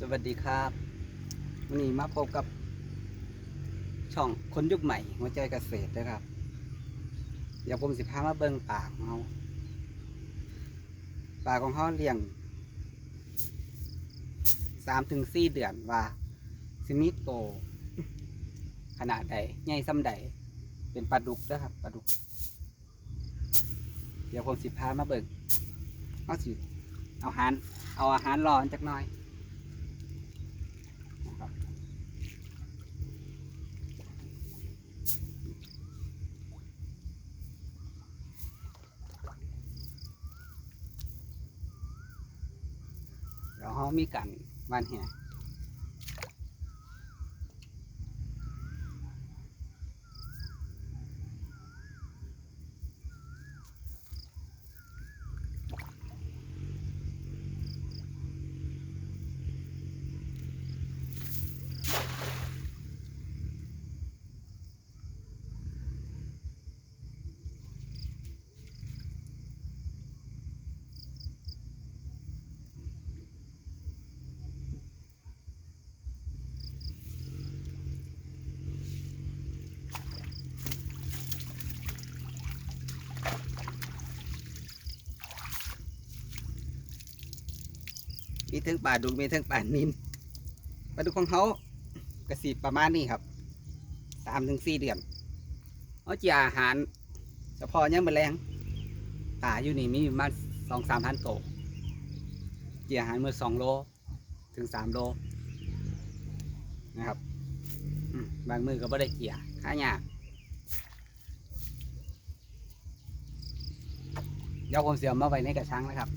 สวัสดีครับวันนี้มาพบกับช่องคนยุคใหม่ หัวใจเกษตรนะครับ เดี๋ยวผมสิพามาเบิ่งป่าของเขาป่าของเขาเลี้ยงสามถึงสี่เดือนว่าสิมิโต ขนาดใดใหญ่ซ้ำใด เป็นปลาดุกนะครับปลาดุก เดี๋ยวผมสิพามาเบิ่งเอาสิเอาอาหาร เอาอาหารรอจักหน่อยนะครับ เราเขามีกันวันแห่ มีทั้งป่าดุกมีทั้งป่านินปลาดุกของเขากระสีประมาณนี้ครับสามถึงสี่เดือนเอาเจียอาหาร เฉพาะยังแมลงป่าอยู่นี่มีประมาณสองสามพันโตวเจียอาหารมือสองโลถึงสามโลนะครับบางมือก็ไม่ได้เจียค่ายากเดี๋ยวผมเสียมาไว้ในกระชังนะครับ